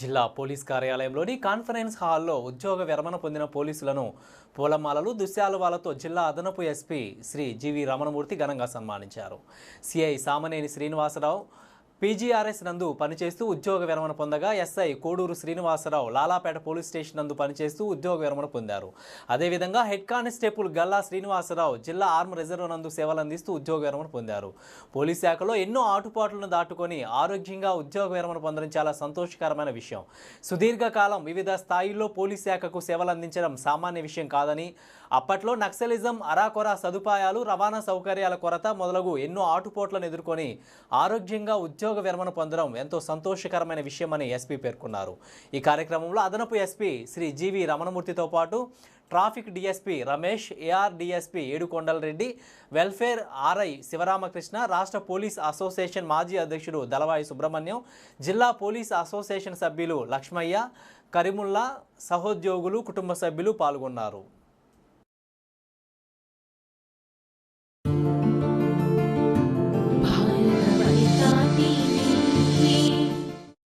జిల్లా police కార్యాలయంలోని conference హాల్లో ఉద్యోగ విరమణ పొందిన పోలీసులను పూలమాలలు దుశ్యాలువాలతో జిల్లా అదనపు ఎస్పీ శ్రీ జీవి రమణమూర్తి ఘనంగా సన్మానించారు. సిఐ సామనేని శ్రీనివాసరావు పీజీఆర్ఎస్ నందు పనిచేస్తూ ఉద్యోగ విరమణ పొందగా SI Koduru Srinivasa Rao Lalapet police station నందు పనిచేస్తూ ఉద్యోగ విరమణ పొందారు. అదేవిధంగా హెడ్ కానిస్టేబుల్ గల్లా శ్రీనివాసరావు జిల్లా ఆర్మ్ రిజర్వ్ నందు సేవలు అందిస్తూ ఉద్యోగ విరమణ పొందారు. పోలీస్ శాఖలో ఎన్నో ఆటుపాట్లను దాటుకొని ఆరోగ్యంగా ఉద్యోగ విరమణ పొందడం చాలా సంతోషకరమైన విషయం. సుదీర్ఘకాలం వివిధ స్థాయిల్లో పోలీస్ శాఖకు సేవలు అందించడం సామాన్య విషయం కాదని అప్పట్లో నక్సలిజం అరాకొరా సదుపాయాలు రవాణా సౌకర్యాల కొరత మొదలగు ఎన్నో ఆటుపోట్లను ఎదుర్కొని ఆరోగ్యంగా ఉద్యోగ విరమణ పొందడం ఎంతో సంతోషకరమైన విషయమని ఎస్పీ పేర్కొన్నారు. ఈ కార్యక్రమంలో అదనపు ఎస్పీ శ్రీ జీవి రమణమూర్తితో పాటు traffic DSP Ramesh AR DSP Edukondala Reddy welfare RI Sivaramakrishna రాష్ట్ర పోలీస్ అసోసియేషన్ మాజీ అధ్యక్షుడు దళవాయి సుబ్రహ్మణ్యం జిల్లా పోలీస్ అసోసియేషన్ సభ్యులు లక్ష్మయ్య కరిముల్లా సహోద్యోగులు కుటుంబ సభ్యులు పాల్గొన్నారు.